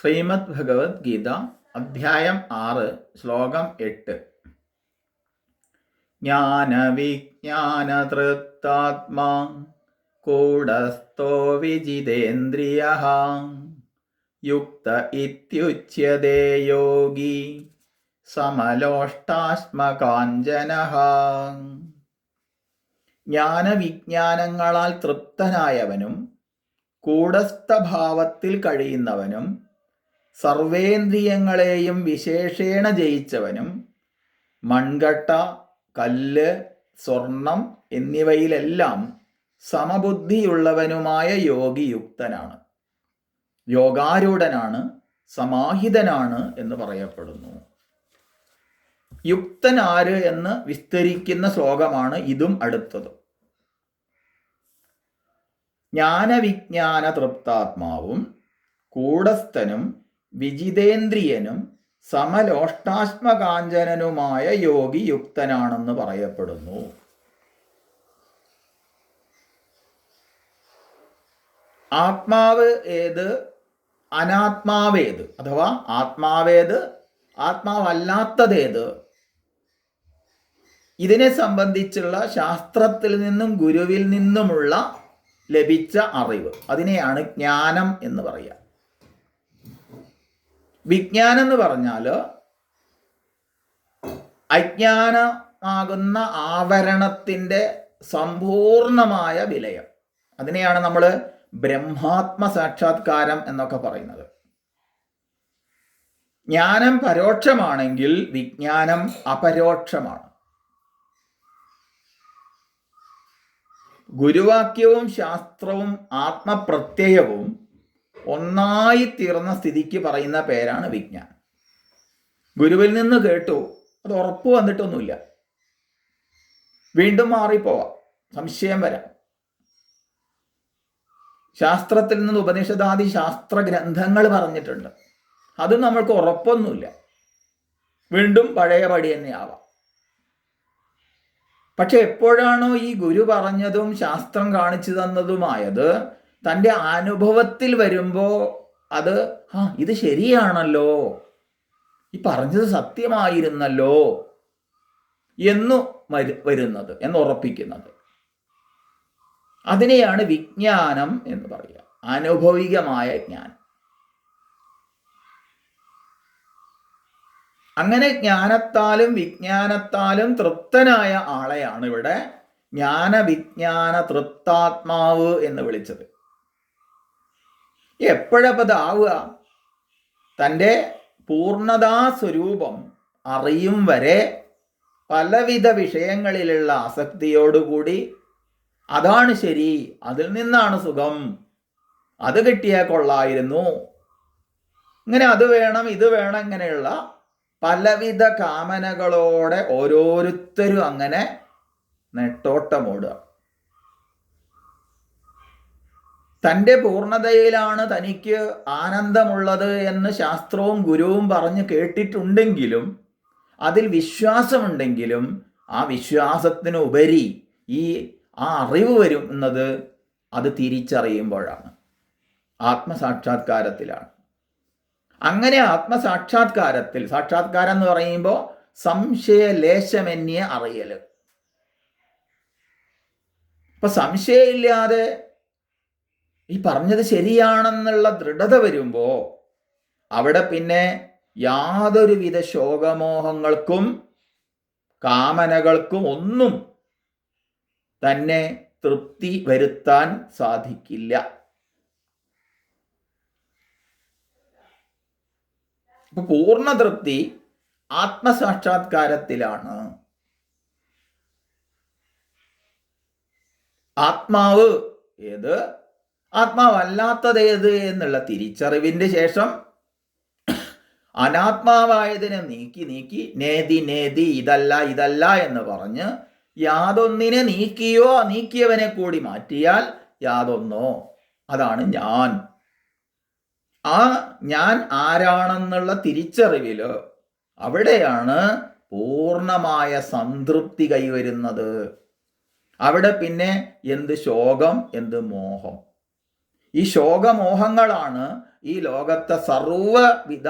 ശ്രീമദ് ഭഗവത്ഗീത അധ്യായം ആറ് ശ്ലോകം എട്ട്. ജ്ഞാനവിജ്ഞാനതൃത്താത്മാ കൂടസ്ഥോ വിജിതേന്ദ്രിയ യുക്ത ഇത്യുച്യതേ യോഗി സമലോഷ്ടാശ്മകാഞ്ചന ജ്ഞാനവിജ്ഞാനങ്ങളാൽ തൃപ്തനായവനും കൂടസ്ഥഭാവത്തിൽ കഴിയുന്നവനും സർവേന്ദ്രിയങ്ങളെയും വിശേഷേണ ജയിച്ചവനും മൺകട്ട കല്ല് സ്വർണം എന്നിവയിലെല്ലാം സമബുദ്ധിയുള്ളവനുമായ യോഗിയുക്തനാണ്. യോഗാരൂഢനാണ് സമാഹിതനാണ് എന്ന് പറയപ്പെടുന്നു. യുക്തനാര് എന്ന് വിസ്തരിക്കുന്ന ശ്ലോകമാണ് ഇതും അടുത്തത്. ജ്ഞാനവിജ്ഞാന തൃപ്താത്മാവും കൂടസ്ഥനും വിജിതേന്ദ്രിയനും സമലോഷ്ടാശ്മകാഞ്ചനനുമായ യോഗി യുക്തനാണെന്ന് പറയപ്പെടുന്നു. ആത്മാവ് ഏത്? അനാത്മാവേത്. അഥവാ ആത്മാവേത്? ആത്മാവല്ലാത്തതേത്? ഇതിനെ സംബന്ധിച്ചുള്ള ശാസ്ത്രത്തിൽ നിന്നും ഗുരുവിൽ നിന്നുമുള്ള ലഭിച്ച അറിവ്. അതിനെയാണ് ജ്ഞാനം എന്ന് പറയുക വിജ്ഞാനം എന്ന് പറഞ്ഞാൽ അജ്ഞാനമാകുന്ന ആവരണത്തിന്റെ സമ്പൂർണമായ വിലയം. അതിനെയാണ് നമ്മൾ ബ്രഹ്മാത്മ സാക്ഷാത്കാരം എന്നൊക്കെ പറയുന്നത്. ജ്ഞാനം പരോക്ഷമാണെങ്കിൽ വിജ്ഞാനം അപരോക്ഷമാണ്. ഗുരുവാക്യവും ശാസ്ത്രവും ആത്മപ്രത്യയവും ഒന്നായി തീർന്ന സ്ഥിതിക്ക് പറയുന്ന പേരാണ് വിജ്ഞാനം ഗുരുവിൽ നിന്ന് കേട്ടു. അത് ഉറപ്പ് വന്നിട്ടൊന്നുമില്ല. വീണ്ടും മാറിപ്പോവാം. സംശയം വരാം. ശാസ്ത്രത്തിൽ നിന്ന് ഉപനിഷദാദി ശാസ്ത്ര ഗ്രന്ഥങ്ങൾ പറഞ്ഞിട്ടുണ്ട്. അത് നമ്മൾക്ക് ഉറപ്പൊന്നുമില്ല. വീണ്ടും പഴയ പടി തന്നെ ആവാം പക്ഷെ എപ്പോഴാണോ ഈ ഗുരു പറഞ്ഞതും ശാസ്ത്രം കാണിച്ചു തന്നതുമായത് തന്റെ അനുഭവത്തിൽ വരുമ്പോൾ അത് ആ ഇത് ശരിയാണല്ലോ. ഈ പറഞ്ഞത് സത്യമായിരുന്നല്ലോ. എന്നു വരുന്നത് എന്ന് ഉറപ്പിക്കുന്നത്. അതിനെയാണ് വിജ്ഞാനം എന്ന് പറയുക. അനുഭവികമായ ജ്ഞാനം. അങ്ങനെ ജ്ഞാനത്താലും വിജ്ഞാനത്താലും തൃപ്തനായ ആളെയാണ് ഇവിടെ ജ്ഞാനവിജ്ഞാന തൃപ്താത്മാവ് എന്ന് വിളിച്ചത്. എപ്പോഴപ്പോൾ ആവുക തന്റെ പൂർണതാ സ്വരൂപം അറിയും വരെ പലവിധ വിഷയങ്ങളിലുള്ള ആസക്തിയോടുകൂടി അതാണ് ശരി അതിൽ നിന്നാണ് സുഖം. അത് കിട്ടിയാൽ കൊള്ളായിരുന്നു. ഇങ്ങനെ അത് വേണം ഇത് വേണം ഇങ്ങനെയുള്ള പലവിധ കാമനകളോടെ ഓരോരുത്തരും അങ്ങനെ നെട്ടോട്ടമോടുക തന്റെ പൂർണതയിലാണ് തനിക്ക് ആനന്ദമുള്ളത് എന്ന് ശാസ്ത്രവും ഗുരുവും പറഞ്ഞ് കേട്ടിട്ടുണ്ടെങ്കിലും അതിൽ വിശ്വാസമുണ്ടെങ്കിലും ആ വിശ്വാസത്തിന് ഉപരി ഈ ആ അറിവ് വരുന്നത് അത് തിരിച്ചറിയുമ്പോഴാണ്. ആത്മസാക്ഷാത്കാരത്തിലാണ്. അങ്ങനെ ആത്മസാക്ഷാത്കാരത്തിൽ സാക്ഷാത്കാരം എന്ന് പറയുമ്പോൾ സംശയലേശമെന്നിയ അറിയൽ ഇപ്പൊ സംശയമില്ലാതെ ഈ പറഞ്ഞത് ശരിയാണെന്നുള്ള ദൃഢത വരുമ്പോൾ അവിടെ പിന്നെ യാതൊരുവിധ ശോകമോഹങ്ങൾക്കും കാമനകൾക്കും ഒന്നും തന്നെ തൃപ്തി വരുത്താൻ സാധിക്കില്ല. അപ്പൊ പൂർണ തൃപ്തി ആത്മസാക്ഷാത്കാരത്തിലാണ്. ആത്മാവ് ഏത്? ആത്മാവല്ലാത്തത് ഏത് എന്നുള്ള തിരിച്ചറിവിന്റെ ശേഷം അനാത്മാവായതിനെ നീക്കി നീക്കി നേതി നേതി ഇതല്ല ഇതല്ല എന്ന് പറഞ്ഞ് യാതൊന്നിനെ നീക്കിയോ നീക്കിയവനെ കൂടി മാറ്റിയാൽ യാതൊന്നോ. അതാണ് ഞാൻ. ആ ഞാൻ ആരാണെന്നുള്ള തിരിച്ചറിവിൽ അവിടെയാണ് പൂർണമായ സംതൃപ്തി കൈവരുന്നത്. അവിടെ പിന്നെ എന്ത് ശോകം എന്ത് മോഹം. ഈ ശോകമോഹങ്ങളാണ് ഈ ലോകത്തെ സർവവിധ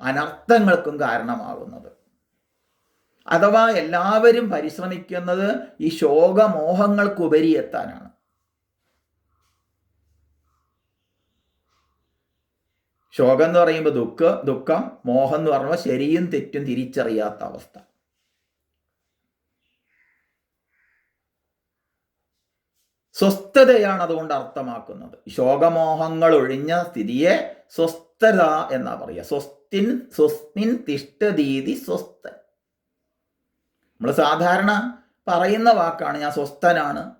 അനർത്ഥങ്ങൾക്കും കാരണമാകുന്നത്. അഥവാ എല്ലാവരും പരിശ്രമിക്കുന്നത് ഈ ശോകമോഹങ്ങൾക്കുപരി എത്താനാണ്. ശോകം എന്ന് പറയുമ്പോൾ ദുഃഖ ദുഃഖം മോഹം എന്ന് പറയുമ്പോൾ ശരിയും തെറ്റും തിരിച്ചറിയാത്ത അവസ്ഥ. സ്വസ്ഥതയാണ് അതുകൊണ്ട് അർത്ഥമാക്കുന്നത് ശോകമോഹങ്ങൾ ഒഴിഞ്ഞ സ്ഥിതിയെ സ്വസ്ഥത എന്നാ പറയുക. സ്വസ്തിൻ സ്വസ്മിൻ തിഷ്ടതീതി സ്വസ്ഥൻ. നമ്മൾ സാധാരണ പറയുന്ന വാക്കാണ് ഞാൻ സ്വസ്ഥനാണ്.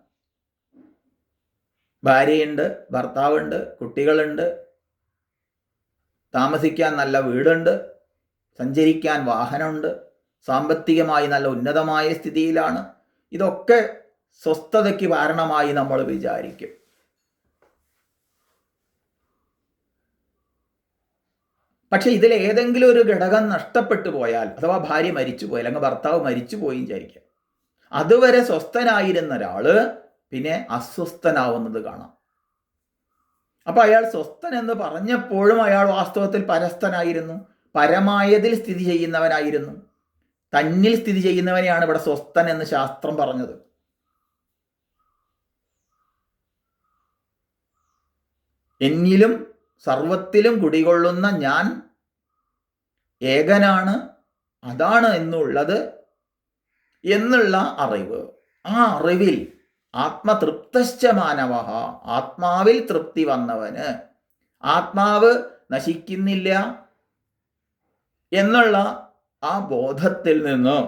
ഭാര്യയുണ്ട് ഭർത്താവുണ്ട് കുട്ടികളുണ്ട്. താമസിക്കാൻ നല്ല വീടുണ്ട്. സഞ്ചരിക്കാൻ വാഹനമുണ്ട്. സാമ്പത്തികമായി നല്ല ഉന്നതമായ സ്ഥിതിയിലാണ്. ഇതൊക്കെ സ്വസ്ഥതയ്ക്ക് കാരണമായി നമ്മൾ വിചാരിക്കും. പക്ഷെ ഇതിൽ ഏതെങ്കിലും ഒരു ഘടകം നഷ്ടപ്പെട്ടു പോയാൽ അഥവാ ഭാര്യ മരിച്ചു പോയാൽ അല്ലെങ്കിൽ ഭർത്താവ് മരിച്ചു പോയി വിചാരിക്കുക അതുവരെ സ്വസ്ഥനായിരുന്ന ഒരാൾ പിന്നെ അസ്വസ്ഥനാവുന്നത് കാണാം. അപ്പൊ അയാൾ സ്വസ്ഥൻ എന്ന് പറഞ്ഞപ്പോഴും അയാൾ വാസ്തവത്തിൽ പരസ്ഥനായിരുന്നു പരമായതിൽ സ്ഥിതി ചെയ്യുന്നവനായിരുന്നു. തന്നിൽ സ്ഥിതി ചെയ്യുന്നവനെയാണ് ഇവിടെ സ്വസ്ഥൻ എന്ന് ശാസ്ത്രം പറഞ്ഞത്. എന്നിലും സർവത്തിലും കുടികൊള്ളുന്ന ഞാൻ ഏകനാണ് അതാണ് എന്നുള്ളത് എന്നുള്ള അറിവ്. ആ അറിവിൽ ആത്മതൃപ്തശ്ച മാനവ ആത്മാവിൽ തൃപ്തി വന്നവന്. ആത്മാവ് നശിക്കുന്നില്ല എന്നുള്ള ആ ബോധത്തിൽ നിന്നും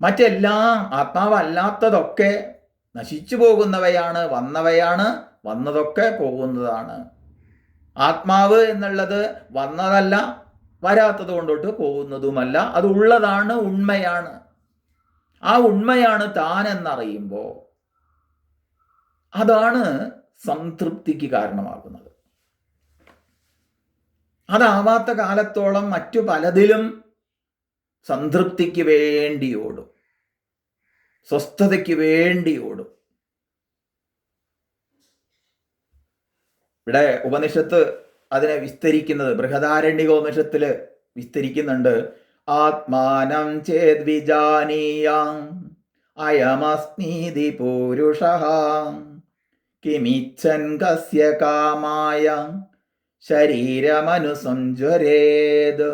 മറ്റെല്ലാം ആത്മാവല്ലാത്തതൊക്കെ നശിച്ചു പോകുന്നവയാണ് വന്നവയാണ് വന്നതൊക്കെ പോകുന്നതാണ്. ആത്മാവ് എന്നുള്ളത് വന്നതല്ല വരാത്തത് കൊണ്ടോട്ട് പോകുന്നതുമല്ല അത് ഉള്ളതാണ് ഉണ്മയാണ്. ആ ഉണ്മയാണ് താൻ എന്നറിയുമ്പോൾ അതാണ് സംതൃപ്തിക്ക് കാരണമാകുന്നത്. അതാവാത്ത കാലത്തോളം മറ്റു പലതിലും സംതൃപ്തിക്ക് വേണ്ടി ഓടും സ്വസ്ഥതയ്ക്ക് വേണ്ടി ഓടും ഇവിടെ ഉപനിഷത്ത് അതിനെ വിസ്തരിക്കുന്നത് ബൃഹദാരണ്യകോപനിഷത്തിൽ വിസ്തരിക്കുന്നുണ്ട്. ആത്മാനം ചേത് വിജാനീയാം അയമസ്മീതി പൂരുഷ കിമിച്ഛൻ കസ്യ കാമായ ശരീരമനുസഞ്ജ്വരേത്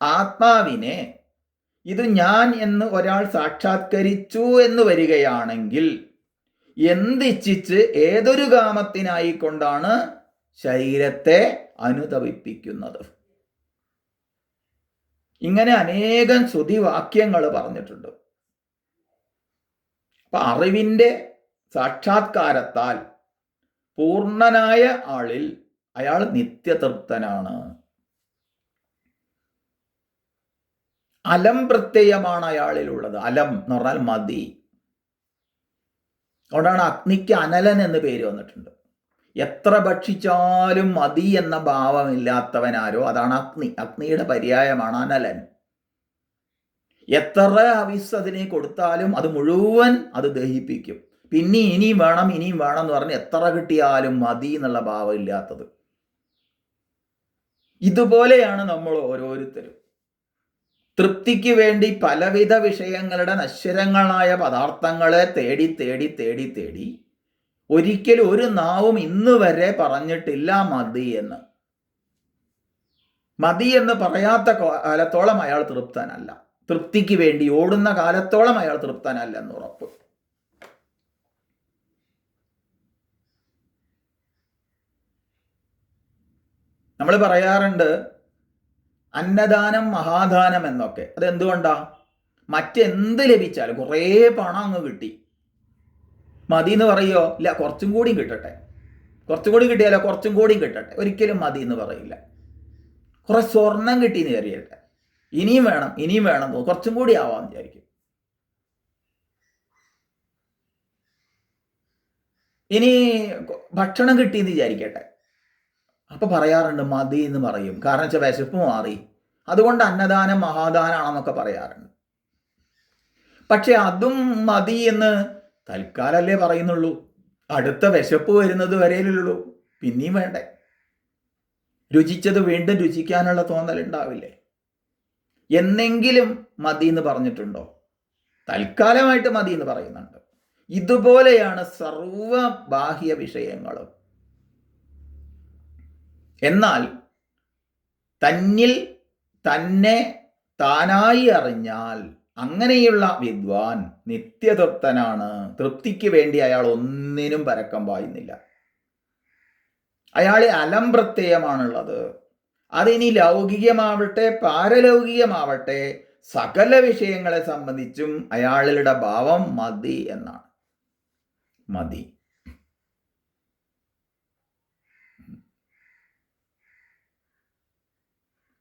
ആത്മാവിനെ ഇത് ഞാൻ എന്ന് ഒരാൾ സാക്ഷാത്കരിച്ചു എന്ന് വരികയാണെങ്കിൽ എന്തിച്ഛിച്ച് ഏതൊരു കാമത്തിനായിക്കൊണ്ടാണ് ശരീരത്തെ അനുതപിപ്പിക്കുന്നത്? ഇങ്ങനെ അനേകം ശ്രുതിവാക്യങ്ങൾ പറഞ്ഞിട്ടുണ്ട്. അപ്പൊ അറിവിന്റെ സാക്ഷാത്കാരത്താൽ പൂർണനായ ആളിൽ അയാൾ നിത്യതൃപ്തനാണ്. അലം പ്രത്യയമാണ് അയാളിലുള്ളത്. അലം എന്ന് പറഞ്ഞാൽ മതി. അതുകൊണ്ടാണ് അഗ്നിക്ക് അനലൻ എന്ന് പേര് വന്നിട്ടുണ്ട്. എത്ര ഭക്ഷിച്ചാലും മതി എന്ന ഭാവമില്ലാത്തവനാരോ? അതാണ് അഗ്നി. അഗ്നിയുടെ പര്യായമാണ് അനലൻ. എത്ര അവിസ് അതിനെ കൊടുത്താലും അത് മുഴുവൻ അത് ദഹിപ്പിക്കും. പിന്നെ ഇനിയും വേണം ഇനിയും വേണം എന്ന് പറഞ്ഞ് എത്ര കിട്ടിയാലും മതി എന്നുള്ള ഭാവം ഇല്ലാത്തത് ഇതുപോലെയാണ് നമ്മൾ ഓരോരുത്തരും. തൃപ്തിക്ക് വേണ്ടി പലവിധ വിഷയങ്ങളുടെ നശ്വരങ്ങളായ പദാർത്ഥങ്ങളെ തേടി തേടി തേടി തേടി ഒരിക്കലും ഒരു നാവും ഇന്ന് വരെ പറഞ്ഞിട്ടില്ല മതി എന്ന്. മതി എന്ന് പറയാത്ത കാലത്തോളം അയാൾ തൃപ്തനല്ല. തൃപ്തിക്ക് വേണ്ടി ഓടുന്ന കാലത്തോളം അയാൾ തൃപ്തനല്ല എന്ന് ഉറപ്പ്. നമ്മൾ പറയാറുണ്ട് അന്നദാനം മഹാദാനം എന്നൊക്കെ. അതെന്തുകൊണ്ടാ? മറ്റെന്ത് ലഭിച്ചാലും കുറേ പണം അങ്ങ് കിട്ടി. മതി എന്ന് പറയോ? ഇല്ല കുറച്ചും കൂടിയും കിട്ടട്ടെ. കുറച്ചും കൂടി കിട്ടിയാലോ? കുറച്ചും കൂടിയും കിട്ടട്ടെ. ഒരിക്കലും മതി എന്ന് പറയില്ല. കുറെ സ്വർണം കിട്ടി എന്ന് കരുതിയട്ടെ. ഇനിയും വേണം ഇനിയും വേണം കുറച്ചും കൂടി ആവാമെന്ന് വിചാരിക്കും. ഇനി ഭക്ഷണം കിട്ടിയെന്ന് വിചാരിക്കട്ടെ. അപ്പൊ പറയാറുണ്ട് മതി എന്ന് പറയും. കാരണം വെച്ചാൽ വിശപ്പ് മാറി. അതുകൊണ്ട് അന്നദാനം മഹാദാനാണെന്നൊക്കെ പറയാറുണ്ട്. പക്ഷെ അതും മതി എന്ന് തൽക്കാലല്ലേ പറയുന്നുള്ളൂ. അടുത്ത വിശപ്പ് വരുന്നത് വരെയല്ലുള്ളൂ പിന്നെയും വേണ്ടേ. രുചിച്ചത് വീണ്ടും രുചിക്കാനുള്ള തോന്നൽ ഉണ്ടാവില്ലേ? എന്നെങ്കിലും മതി എന്ന് പറഞ്ഞിട്ടുണ്ടോ? തൽക്കാലമായിട്ട് മതി എന്ന് പറയുന്നുണ്ട്. ഇതുപോലെയാണ് സർവ ബാഹ്യ വിഷയങ്ങളും. എന്നാൽ തന്നിൽ തന്നെ താനായി അറിഞ്ഞാൽ അങ്ങനെയുള്ള വിദ്വാൻ നിത്യതൃപ്തനാണ്. തൃപ്തിക്ക് വേണ്ടി അയാൾ ഒന്നിനും പരക്കം പായുന്നില്ല. അയാളെ അലംപ്രത്യയമാണുള്ളത് അതിനി ലൗകികമാവട്ടെ പാരലൗകികമാവട്ടെ സകല വിഷയങ്ങളെ സംബന്ധിച്ചും അയാളുടെ ഭാവം മതി എന്നാണ്. മതി.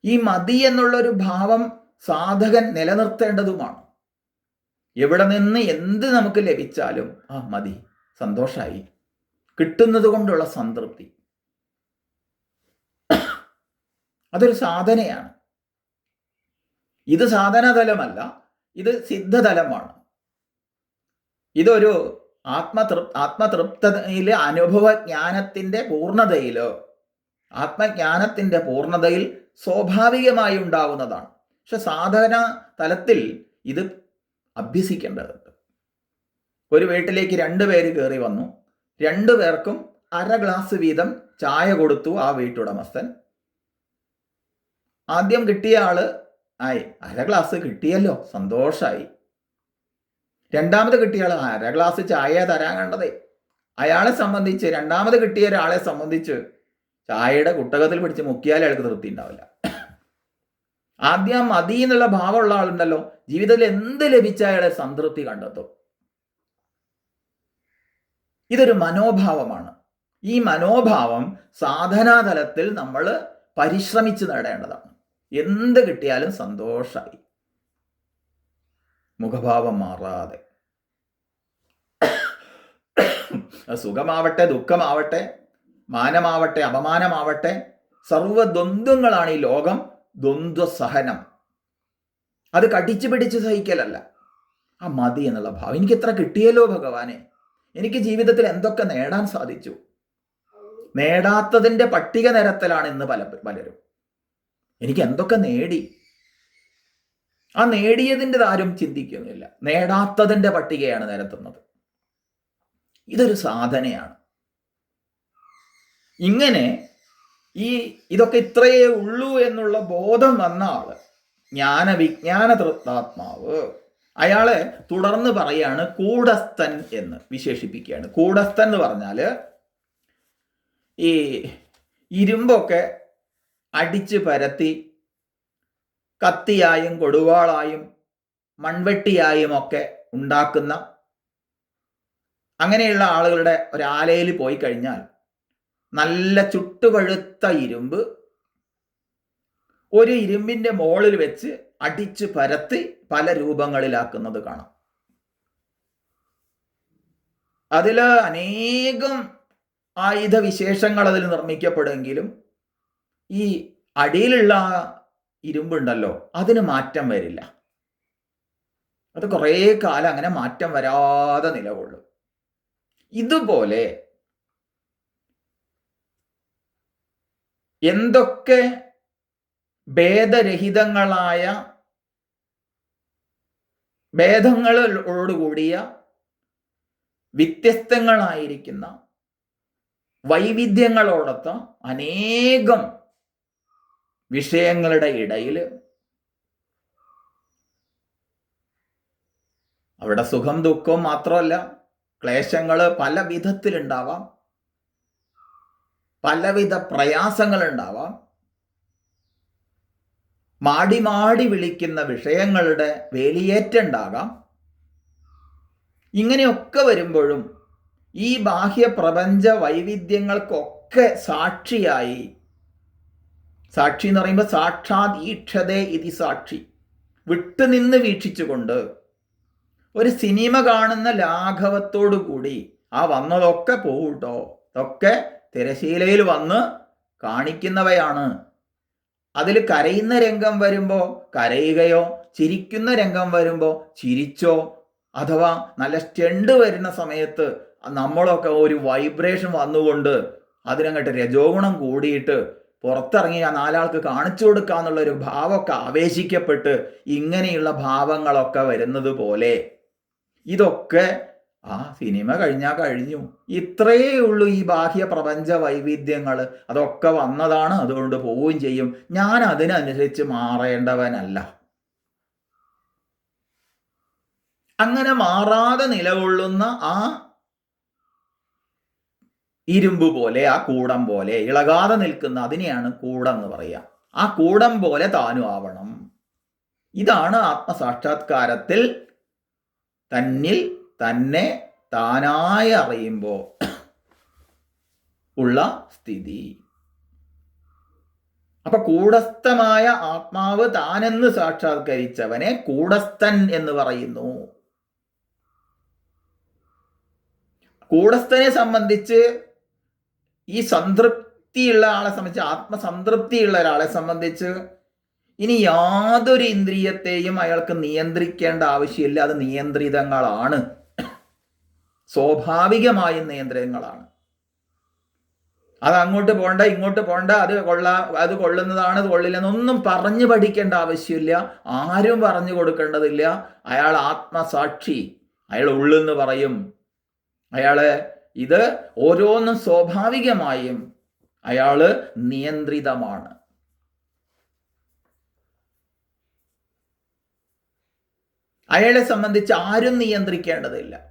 ഈ മതി എന്നുള്ളൊരു ഭാവം സാധകൻ നിലനിർത്തേണ്ടതുമാണ്. എവിടെ നിന്ന് എന്ത് നമുക്ക് ലഭിച്ചാലും ആ മതി സന്തോഷമായി കിട്ടുന്നത് കൊണ്ടുള്ള സംതൃപ്തി. അതൊരു സാധനയാണ്. ഇത് സാധനതലമല്ല ഇത് സിദ്ധതലമാണ്. ഇതൊരു ആത്മതൃപ് ആത്മതൃപ്തയിൽ അനുഭവ ജ്ഞാനത്തിന്റെ പൂർണതയിലോ ആത്മജ്ഞാനത്തിന്റെ പൂർണതയിൽ സ്വാഭാവികമായി ഉണ്ടാവുന്നതാണ്. പക്ഷെ സാധന തലത്തിൽ ഇത് അഭ്യസിക്കേണ്ടതുണ്ട്. ഒരു വീട്ടിലേക്ക് രണ്ട് പേര് കയറി വന്നു. രണ്ടു പേർക്കും അര ഗ്ലാസ് വീതം ചായ കൊടുത്തു ആ വീട്ടുടമസ്ഥൻ. ആദ്യം കിട്ടിയ ആൾ ആയി അര ഗ്ലാസ് കിട്ടിയല്ലോ സന്തോഷായി. രണ്ടാമത് കിട്ടിയ ആൾ അര ഗ്ലാസ് ചായ തരാൻ കണ്ടതേ. അയാളെ സംബന്ധിച്ച് രണ്ടാമത് കിട്ടിയ ഒരാളെ സംബന്ധിച്ച് ചായയുടെ കുട്ടകത്തിൽ പിടിച്ച് മുക്കിയാലേ അയാൾക്ക് തൃപ്തി ഉണ്ടാവില്ല. ആദ്യം മതി എന്നുള്ള ഭാവമുള്ള ആളുണ്ടല്ലോ ജീവിതത്തിൽ എന്ത് ലഭിച്ച അയാളെ സംതൃപ്തി കണ്ടെത്തും? ഇതൊരു മനോഭാവമാണ്. ഈ മനോഭാവം സാധനാതലത്തിൽ നമ്മൾ പരിശ്രമിച്ച് നേടേണ്ടതാണ്. എന്ത് കിട്ടിയാലും സന്തോഷമായി മുഖഭാവം മാറാതെ. സുഖമാവട്ടെ ദുഃഖമാവട്ടെ മാനമാവട്ടെ അപമാനമാവട്ടെ സർവദ്വന്ദ്വങ്ങളാണ് ഈ ലോകം ദ്വന്ദ്വസഹനം. അത് കടിച്ചു പിടിച്ച് സഹിക്കലല്ല. ആ മതി എന്നുള്ള ഭാവം. എനിക്ക് എത്ര കിട്ടിയല്ലോ ഭഗവാനെ? എനിക്ക് ജീവിതത്തിൽ എന്തൊക്കെ നേടാൻ സാധിച്ചു? നേടാത്തതിന്റെ പട്ടിക നിരത്തലാണ് ഇന്ന് പല പലരും. എനിക്ക് എന്തൊക്കെ നേടി? ആ നേടിയതിന്റെ ആരും ചിന്തിക്കുന്നില്ല. നേടാത്തതിന്റെ പട്ടികയാണ് നിരത്തുന്നത്. ഇതൊരു സാധനയാണ്. ഇങ്ങനെ ഈ ഇതൊക്കെ ഇത്രയേ ഉള്ളൂ എന്നുള്ള ബോധം വന്ന ആൾ ജ്ഞാന വിജ്ഞാന തൃത്താത്മാവ് അയാളെ തുടർന്ന് പറയാണ് കൂടസ്ഥൻ എന്ന് വിശേഷിപ്പിക്കുകയാണ്. കൂടസ്ഥൻ എന്ന് പറഞ്ഞാൽ ഈ ഇരുമ്പൊക്കെ അടിച്ച് പരത്തി കത്തിയായും കൊടുവാളായും മൺവെട്ടിയായും ഒക്കെ ഉണ്ടാക്കുന്ന അങ്ങനെയുള്ള ആളുകളുടെ ഒരാലയിൽ പോയി കഴിഞ്ഞാൽ നല്ല ചുട്ടുപഴുത്ത ഇരുമ്പ് ഒരു ഇരുമ്പിന്റെ മുകളിൽ വെച്ച് അടിച്ചു പരത്തി പല രൂപങ്ങളിലാക്കുന്നത് കാണാം. അതിൽ അനേകം ആയുധ വിശേഷങ്ങൾ അതിൽ നിർമ്മിക്കപ്പെടുമെങ്കിലും ഈ അടിയിലുള്ള ഇരുമ്പുണ്ടല്ലോ അതിന് മാറ്റം വരില്ല. അത് കുറേ കാലം അങ്ങനെ മാറ്റം വരാതെ നിലകൊള്ളും. ഇതുപോലെ എന്തൊക്കെ ഭേദരഹിതങ്ങളായ ഭേദങ്ങളോടുകൂടിയ വ്യത്യസ്തങ്ങളായിരിക്കുന്ന വൈവിധ്യങ്ങളോടൊത്ത അനേകം വിഷയങ്ങളുടെ ഇടയിൽ അവിടെ സുഖം ദുഃഖവും മാത്രമല്ല ക്ലേശങ്ങൾ പല വിധത്തിലുണ്ടാവാം പലവിധ പ്രയാസങ്ങൾ ഉണ്ടാവാം മാടി മാടി വിളിക്കുന്ന വിഷയങ്ങളുടെ വേലിയേറ്റുണ്ടാകാം ഇങ്ങനെയൊക്കെ വരുമ്പോഴും ഈ ബാഹ്യ പ്രപഞ്ച വൈവിധ്യങ്ങൾക്കൊക്കെ സാക്ഷിയായി സാക്ഷി എന്ന് പറയുമ്പോൾ സാക്ഷാത് ഈക്ഷതേ ഇതി സാക്ഷി വിട്ടുനിന്ന് വീക്ഷിച്ചുകൊണ്ട് ഒരു സിനിമ കാണുന്ന ലാഘവത്തോടു കൂടി ആ വന്നതൊക്കെ പോകൂട്ടോ ഇതൊക്കെ തിരശീലയിൽ വന്ന് കാണിക്കുന്നവയാണ്. അതിൽ കരയുന്ന രംഗം വരുമ്പോൾ കരയുകയോ ചിരിക്കുന്ന രംഗം വരുമ്പോൾ ചിരിച്ചോ അഥവാ നല്ല സ്റ്റെണ്ട് വരുന്ന സമയത്ത് നമ്മളൊക്കെ ഒരു വൈബ്രേഷൻ വന്നുകൊണ്ട് അതിനങ്ങോട്ട് രജോ ഗുണം കൂടിയിട്ട് പുറത്തിറങ്ങി ആ നാലാൾക്ക് കാണിച്ചു കൊടുക്കുക എന്നുള്ള ഒരു ഭാവമൊക്കെ ആവേശിക്കപ്പെട്ട് ഇങ്ങനെയുള്ള ഭാവങ്ങളൊക്കെ വരുന്നത് പോലെ. ഇതൊക്കെ ആ സിനിമ കഴിഞ്ഞാൽ കഴിഞ്ഞു. ഇത്രയേ ഉള്ളൂ ഈ ബാഹ്യ പ്രപഞ്ച വൈവിധ്യങ്ങൾ. അതൊക്കെ വന്നതാണ് അതുകൊണ്ട് പോവുകയും ചെയ്യും. ഞാൻ അതിനനുസരിച്ച് മാറേണ്ടവനല്ല. അങ്ങനെ മാറാതെ നിലകൊള്ളുന്ന ആ ഇരുമ്പ് പോലെ ആ കൂടം പോലെ ഇളകാതെ നിൽക്കുന്ന അതിനെയാണ് കൂടം എന്ന് പറയുക. ആ കൂടം പോലെ താനും ആവണം. ഇതാണ് ആത്മസാക്ഷാത്കാരത്തിൽ തന്നിൽ തന്നെ താനായി അറിയുമ്പോൾ ഉള്ള സ്ഥിതി. അപ്പൊ കൂടസ്ഥമായ ആത്മാവ് താനെന്ന് സാക്ഷാത്കരിച്ചവനെ കൂടസ്ഥൻ എന്ന് പറയുന്നു. കൂടസ്ഥനെ സംബന്ധിച്ച് ഈ സംതൃപ്തിയുള്ള ആളെ സംബന്ധിച്ച് ആത്മസംതൃപ്തിയുള്ള ഒരാളെ സംബന്ധിച്ച് ഇനി യാതൊരു ഇന്ദ്രിയത്തെയും അയാൾക്ക് നിയന്ത്രിക്കേണ്ട ആവശ്യമില്ല. അത് നിയന്ത്രിതങ്ങളാണ്. സ്വാഭാവികമായും നിയന്ത്രണങ്ങളാണ്. അത് അങ്ങോട്ട് പോകണ്ട ഇങ്ങോട്ട് പോകണ്ട അത് കൊള്ള അത് കൊള്ളുന്നതാണ് അത് കൊള്ളില്ലെന്നൊന്നും പറഞ്ഞു പഠിക്കേണ്ട ആവശ്യമില്ല. ആരും പറഞ്ഞു കൊടുക്കേണ്ടതില്ല. അയാൾ ആത്മസാക്ഷി. അയാൾ ഉള്ളെന്ന് പറയും. അയാൾ ഇത് ഓരോന്നും സ്വാഭാവികമായും അയാൾ നിയന്ത്രിതമാണ്. അയാളെ സംബന്ധിച്ച് ആരും നിയന്ത്രിക്കേണ്ടതില്ല.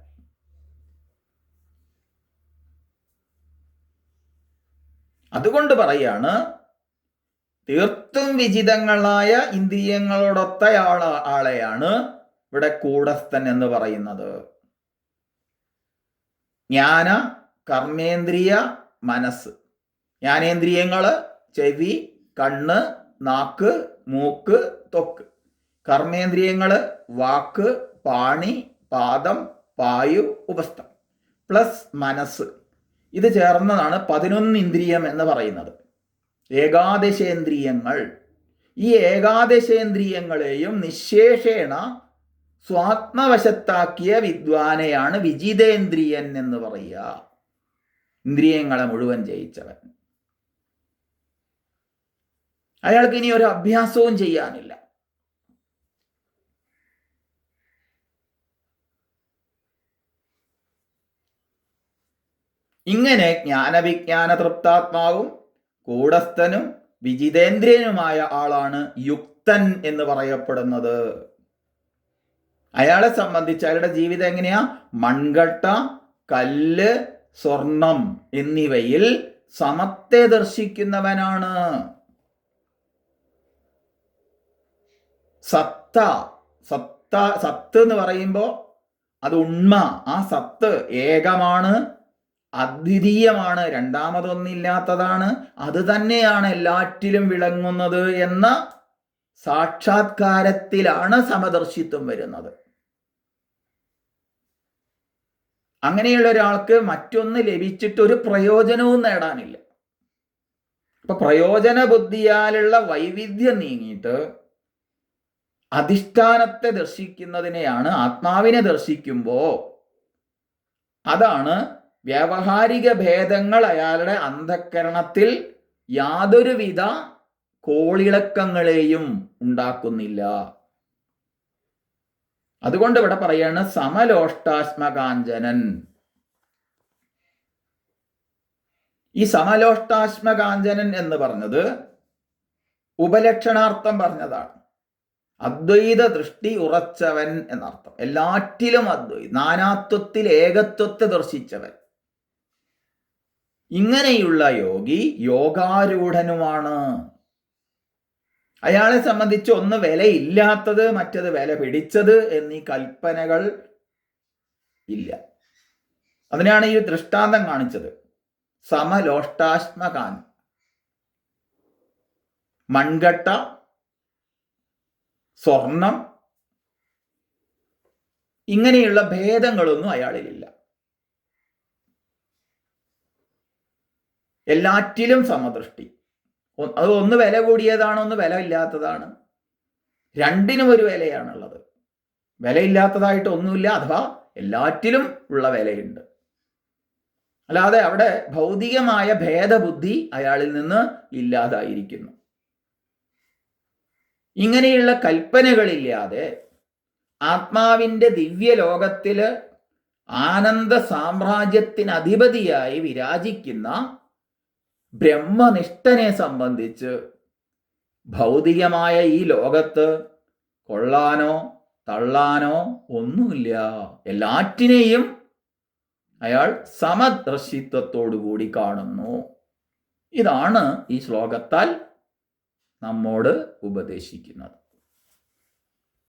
അതുകൊണ്ട് പറയാണ് തീർത്തും വിചിതങ്ങളായ ഇന്ദ്രിയങ്ങളോടൊത്ത ആള ആളെയാണ് ഇവിടെ കൂടസ്ഥൻ എന്ന് പറയുന്നത്. ജ്ഞാന കർമ്മേന്ദ്രിയ മനസ്സ്. ജ്ഞാനേന്ദ്രിയങ്ങൾ ചെവി കണ്ണ് നാക്ക് മൂക്ക് തൊക്ക്. കർമ്മേന്ദ്രിയങ്ങൾ വാക്ക് പാണി പാദം പായു ഉപസ്ഥം. പ്ലസ് മനസ്സ്. ഇത് ചേർന്നതാണ് പതിനൊന്ന് ഇന്ദ്രിയം എന്ന് പറയുന്നത്. ഏകാദശേന്ദ്രിയങ്ങൾ. ഈ ഏകാദശേന്ദ്രിയങ്ങളെയും നിശേഷേണ സ്വാത്മവശത്താക്കിയ വിദ്വാനെയാണ് വിജിതേന്ദ്രിയൻ എന്ന് പറയുക. ഇന്ദ്രിയങ്ങളെ മുഴുവൻ ജയിച്ചവൻ. അയാൾക്ക് ഇനി ഒരു അഭ്യാസവും ചെയ്യാനില്ല. ഇങ്ങനെ ജ്ഞാനവിജ്ഞാന തൃപ്താത്മാവും കൂടസ്ഥനും വിജിതേന്ദ്രിയനുമായ ആളാണ് യുക്തൻ എന്ന് പറയപ്പെടുന്നത്. അയാളെ സംബന്ധിച്ച് അയാളുടെ ജീവിതം എങ്ങനെയാ? മൺകട്ട കല്ല് സ്വർണം എന്നിവയിൽ സമത്തെ ദർശിക്കുന്നവനാണ്. സത്ത സത്ത സത്ത് എന്ന് പറയുമ്പോൾ അത് ഉണ്മ. ആ സത്ത് ഏകമാണ്. അദ്വിതീയമാണ്. രണ്ടാമതൊന്നില്ലാത്തതാണ്. അത് തന്നെയാണ് എല്ലാറ്റിലും വിളങ്ങുന്നത് എന്ന സാക്ഷാത്കാരത്തിലാണ് സമദർശിത്വം വരുന്നത്. അങ്ങനെയുള്ള ഒരാൾക്ക് മറ്റൊന്ന് ലഭിച്ചിട്ട് ഒരു പ്രയോജനവും നേടാനില്ല. അപ്പൊ പ്രയോജന ബുദ്ധിയാലുള്ള വൈവിധ്യം നീങ്ങിയിട്ട് അധിഷ്ഠാനത്തെ ദർശിക്കുന്നതിനെയാണ് ആത്മാവിനെ ദർശിക്കുമ്പോ അതാണ് വ്യാവഹാരിക ഭേദങ്ങൾ അയാളുടെ അന്ധക്കരണത്തിൽ യാതൊരുവിധ കോളിളക്കങ്ങളെയും ഉണ്ടാക്കുന്നില്ല. അതുകൊണ്ട് ഇവിടെ പറയാണ് സമലോഷ്ടാശ്മകാഞ്ചനൻ ഈ സമലോഷ്ടാശ്മകാഞ്ചനൻ എന്ന് പറഞ്ഞത് ഉപലക്ഷണാർത്ഥം പറഞ്ഞതാണ്. അദ്വൈത ദൃഷ്ടി ഉറച്ചവൻ എന്നർത്ഥം. എല്ലാറ്റിലും അദ്വൈ നാനാത്വത്തിൽ ഏകത്വത്തെ ദർശിച്ചവൻ. ഇങ്ങനെയുള്ള യോഗി യോഗാരൂഢനുമാണ്. അയാളെ സംബന്ധിച്ച് ഒന്ന് വിലയില്ലാത്തത് മറ്റത് വില പിടിച്ചത് എന്നീ കൽപ്പനകൾ ഇല്ല. അതിനാണ് ഈ ദൃഷ്ടാന്തം കാണിച്ചത്. സമലോഷ്ടാശ്മകാൻ. മൺകട്ട സ്വർണം ഇങ്ങനെയുള്ള ഭേദങ്ങളൊന്നും അയാളിലില്ല. എല്ലാറ്റിലും സമദൃഷ്ടി. അത് ഒന്ന് വില കൂടിയതാണ് ഒന്ന് വില ഇല്ലാത്തതാണ്. രണ്ടിനും ഒരു വിലയാണുള്ളത്. വിലയില്ലാത്തതായിട്ട് ഒന്നുമില്ല അഥവാ എല്ലാറ്റിലും ഉള്ള വിലയുണ്ട്. അല്ലാതെ അവിടെ ഭൗതികമായ ഭേദബുദ്ധി അയാളിൽ നിന്ന് ഇല്ലാതായിരിക്കുന്നു. ഇങ്ങനെയുള്ള കൽപ്പനകളില്ലാതെ ആത്മാവിന്റെ ദിവ്യ ലോകത്തിൽ ആനന്ദ സാമ്രാജ്യത്തിനധിപതിയായി വിരാജിക്കുന്ന ബ്രഹ്മനിഷ്ഠനെ സംബന്ധിച്ച് ഭൗതികമായ ഈ ലോകത്ത് കൊള്ളാനോ തള്ളാനോ ഒന്നുമില്ല. എല്ലാറ്റിനെയും അയാൾ സമദർശിത്വത്തോടുകൂടി കാണുന്നു. ഇതാണ് ഈ ശ്ലോകത്താൽ നമ്മോട് ഉപദേശിക്കുന്നത്.